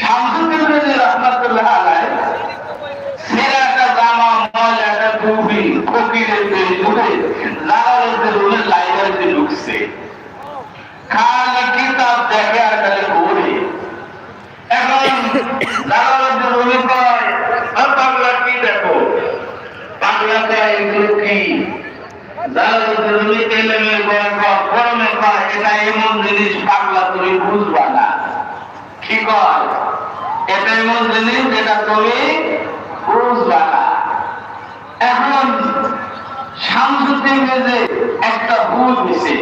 শামসুদ্দিন রাজি রহমাতুল্লাহ আলাইহি জামা ময়লা টুপি, ফকিরের পেয়ে ঢুকে জালালুদ্দিন রুমের লাইব্রেরিতে ঢুকছে। খালি কিতাব দেখে আর খালি পড়ে এখন জালালুদ্দিন রুমি কয়, "আর কি দেখো? পাগলাতে এগুলো কি? জালালুদ্দিন রুমি এলেমে গরমে কয়, এটা এমন জিনিস পাগলা তুমি বুঝবা না। কি কয়? এটা এমন জিনিস যেটা তুমি এখন শামসুদ্দিন একটা ভুল দিছে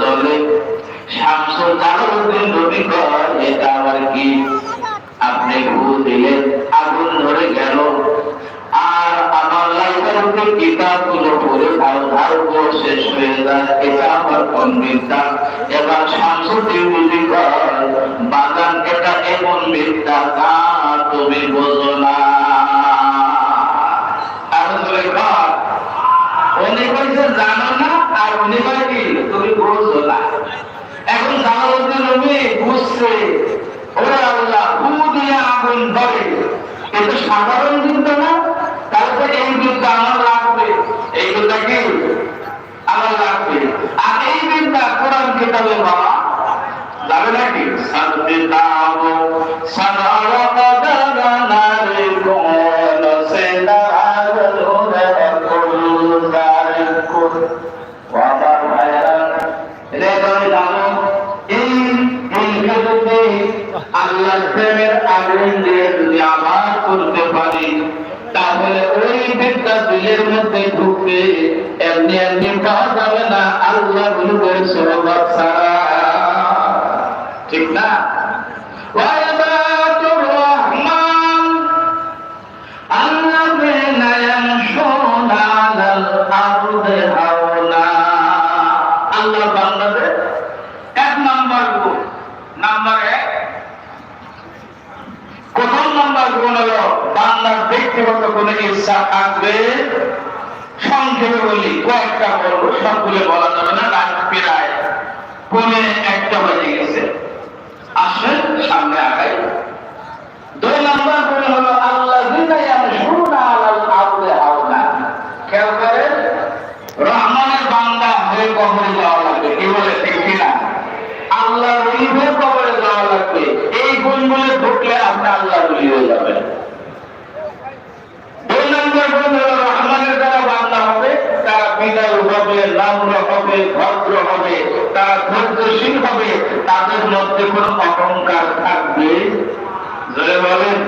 জ্বলে শামসুল জালালউদ্দিন আগুন ধরে গেল। আর আমার লাইব্রেরিতে কিতাবগুলো পড়ে ধার ধার শেষ হয়ে যায় এটা আমার ধরে। কিন্তু সাধারণ যুদ্ধ না, তারপরে এই যুদ্ধ আমার লাগবে। এই যুদ্ধ কি? আমার লাগবে। আর এই বিদ্যা কোরআন কিতাবে বাবা যাবে নাকি? সদ্দিতাম সদার কদর নারে কোন সে নাগলো কুল জারে কুল ওয়াবার ভাইরা রে তুমি জানো এই এই ক্ষেত্রে আল্লাহ প্রেমের আগুন দিয়ে যদি আবার করতে পারি, তাহলে ওই বিদ্যা দিলের মধ্যে ঢুকবে। এমনি এমনি পাওয়া যাবে না আল্লাহ গুরুদের সরবত ছাড়া। কোনো ইচ্ছা থাকবে সংক্ষেপে বলি, কয়েকটা বলব, সবগুলো বলা যাবে না, রাত প্রায় পৌনে একটা বাজে গেছে। আসেন, সামনে আগাই। দুই নাম্বার গুণ হলো আল্লাহ দিনাই যাওয়া লাগবে। কি বলে, ঠিক কিনা আল্লাহ হয়ে কবরে যাওয়া লাগবে। এই গুণগুলো ঢুকলে আপনি আল্লাহ রলি হয়ে যাবেন। ধৈর্যশীল হবে, তাদের মধ্যে কোনো অহংকার থাকবে। বলেন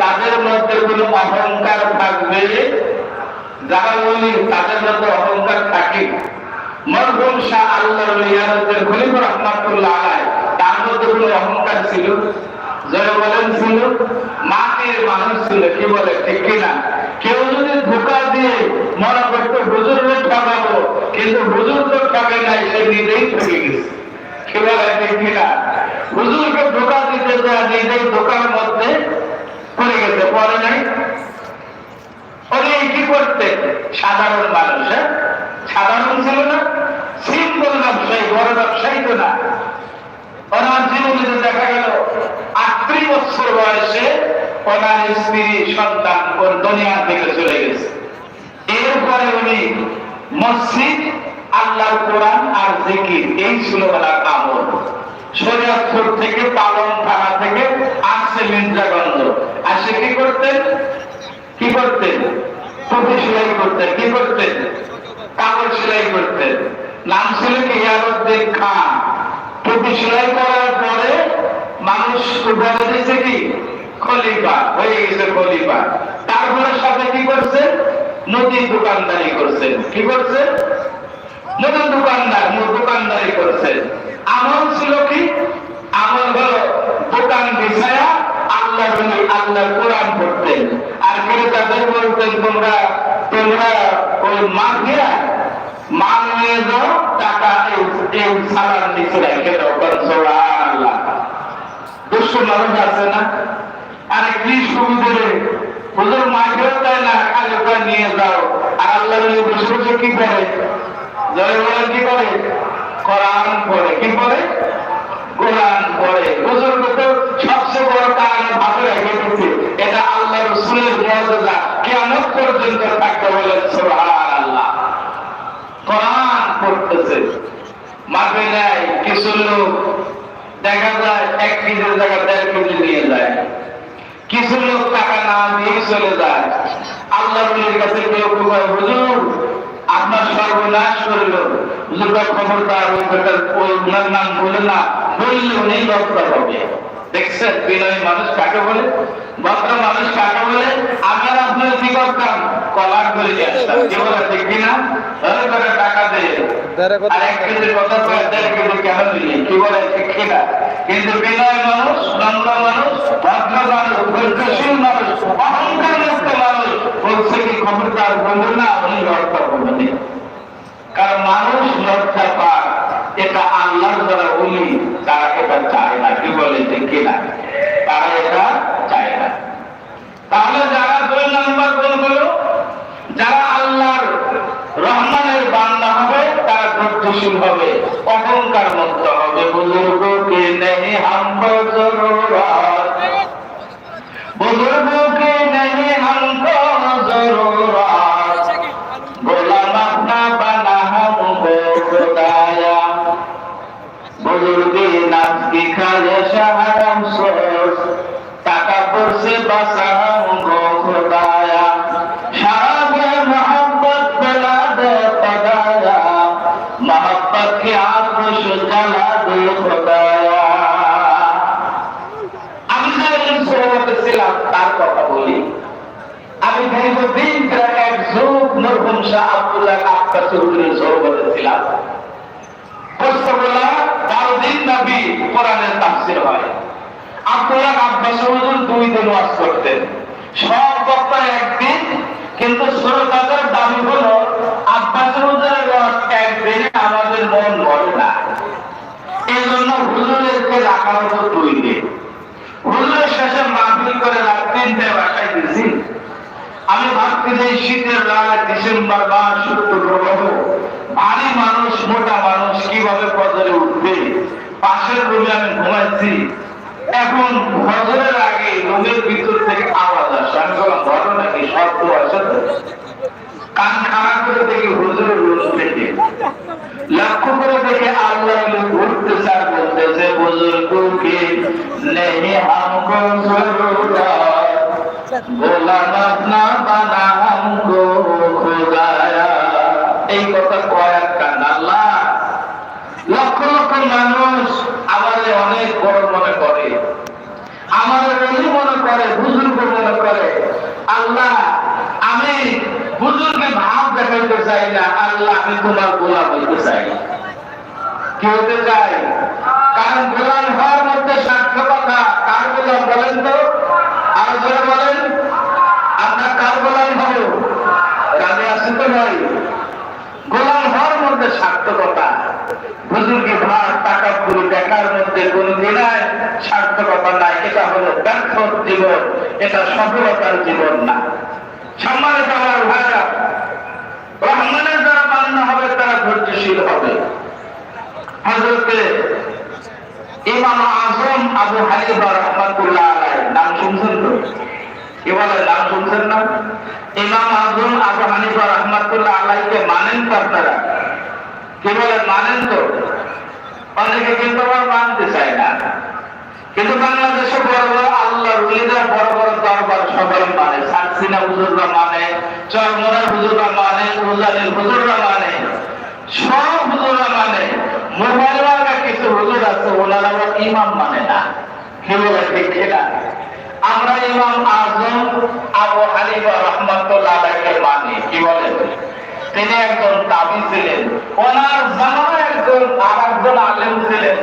তাদের মধ্যে যারা বলি তাদের মধ্যে অহংকার থাকে। মরহুম শাহ আল্লাহ রহমাতুল্লাহ আলাই তার মধ্যে কোনো অহংকার ছিল যারা বলেন ছিল, মাটির মানুষ ছিল, কি বলে? ঠিক কিনা? কেউ যদি ধোকা দিয়ে মনে করতো হুজুরকে ঠকাবো কিন্তু হুজুর তো ঠকে নাই সে নিজেই ঠকে গেছে। কি বলে? ঠিক কিনা? হুজুরকে ধোকা দিতে দেওয়া নিজেই ধোকার মধ্যে পড়ে গেছে পরে নাই? উনি কি করতেন সাধারণ মানুষ হ্যাঁ? সাধারণ ছিল না? সিম্পল ব্যবসায়ী, বড় ব্যবসায়ী তো না। ওনার জীবনে দেখা গেল, আটত্রিশ বছর বয়সে ওনার স্ত্রী, সন্তান ওর দুনিয়া থেকে চলে গেছে। এরপরে উনি মসজিদ, আল্লাহর কোরআন আর জিকির, এই ছিল ওনার আমল। শরীয়তপুর থেকে পালন থানা থেকে আসছে মির্জাগঞ্জ। আসে কি করতেন? কি করতেন? টুপি সেলাই করতেন। কি করতেন? কাপড় সেলাই করতেন। নাম ছিল কি? ইয়ারুদ্দিন খান। টুপি সেলাই মানুষ আমল ছিল কি? আমল হলো দোকান বিষয়া আল্লাহ আল্লাহ কোরআন পড়তেন। আর ক্রেতাদের বলতেন, তোমরা তোমরা ওই মাফিয়া মাল নিয়ে যাও, টাকা এই সালান মানুষ আছে না। আরে কি সুবিধে হুজুর মাকেও দেয় না, খালি ওটা নিয়ে যাও। আর আল্লাহ বসে বসে কি করে? জয় বলে কি করে? কোরআন পড়ে। কি পড়ে? কোরআন পড়ে। হুজুর তো সবচেয়ে বড় কারণ ভাবে রেখে দিচ্ছে এটা আল্লাহ রসুলের মর্যাদা। কেমন পর্যন্ত থাকতে বলেন সুবহানাল্লাহ। কোরআন পড়তেছে। মাপে নেয় কিছু লোক। দেখা যায় এক কেজির জায়গা দেড় কেজি নিয়ে যায়। কিছু লোক টাকা না দিয়ে চলে যায়। আল্লাহ কাছে কেউ হুজুর আপনার সর্বনাশ করল হুজুরটা খবরদার ওই বেটার নাম বলে না বললে উনি লজ্জা হবে। দেখছেন বিনয়ী মানুষ কাকে বলে? ভদ্র মানুষ কাকে বলে? আমি আর আপনার কি করতাম কলার করে নিয়ে আসতাম। কি বলে ঠিক কিনা? ধরে টাকা দিয়ে আর এক কেজির কথা দেড় কেজি কেন কিনা কিন্তু বিনয় মানুষ নম্র মানুষ ভদ্র মানুষ, ধৈর্যশীল মানুষ, অহংকার মুক্ত মানুষ, বলছে কি খবরদার বলবে না উনি লড়তে বলবে কারণ মানুষ লজ্জা পায়, এটা আল্লাহর দ্বারা উনি তারা এটা চায় না, কি বলে যে কিনা তারা এটা চায় না। তাহলে যারা দুই নম্বর গুণগুলো যারা আল্লাহর রহমানের বান্দা হবে, তারা ধৈর্যশীল হবে, অহংকার মুক্ত হবে বুজুর্গ কে হামকো কিন্তু শ্রোতাদের দাবি হলো আব্বাস ওয়াজ একদিনে আমাদের মন ভরে না। এই জন্য হুজুরেরকে রাখা হতো দুই দিন। হুজুরের শেষে মাহফিল করে রাত বাসায় গেছি। আমি ভাবছি যে শীতের রাত ডিসেম্বর মাস প্রবাহ। ভারী মানুষ, মোটা মানুষ কীভাবে ফজরে উঠবে? পাশের রুমে আমি ঘুমাচ্ছি এখন ফজরের আগে রুমের ভিতর থেকে আওয়াজ আসে আমি বললাম, ঘটনা কি? শব্দ তো? কান খারাপ করে দেখি থেকে লক্ষ্য করে দেখে আল্লাহ ঘুরতে বলতেছে বুজুর্গ কে হামকো এই কথা কয় একটা আল্লাহ। লক্ষ লক্ষ মানুষ আমাদের অনেক বড় মনে করে। করে বুজুর্গ মনে করে, আল্লাহ, আমি বুজুর্গে ভাব দেখাইতে চাই না, আল্লাহ, আমি তোমার গোলাম হইতে চাই চাই? কারণ গোলাম হওয়ার মধ্যে সার্থকতা কার গোলাম বলেন তো? আর বলেন। কার গোলাম হব? আসি তো নয় গোলাম হওয়ার মধ্যে সার্থকতা ভার টাকা পুরো দেখার মধ্যে কোন দিনায় সার্থকতা নাই, এটা হলো ব্যর্থ জীবন, এটা সফলতার জীবন না। সম্মানিত আমার ভাইরা, রহমানের যারা বান্না হবে, তারা ধৈর্যশীল হবে। হজরতে ইমাম আজম আবু হানিফা রহমাতুল্লাহ আলাইহি, নাম শুনছেন তো? বলে, নাম শুনছেন না? ইমাম আজম আবু হানিফা রহমাতুল্লাহ আলাইকে মানেন তো আপনারা? কি বলে, মানেন তো? অনেকে কিন্তু আবার মানতে চায় না। কিন্তু বাংলাদেশে বড় বড় আল্লাহ রুলিরা বড় বড় দরবার সবাই মানে। সাকসিনা হুজুররা মানে চরমরা হুজুররা মানে উজানির হুজুররা মানে সব হুজুররা মানে। মোবাইল কিছু হুজুর আছে, ওনারা ইমাম মানে না। কি বলে না আমরা ইমাম আজম আবু হানিফা রহমাতুল্লাহ মানি, কি বলেন তিনি একজন তাবি ছিলেন। ওনার জানা একজন আর একজন আলেম ছিলেন।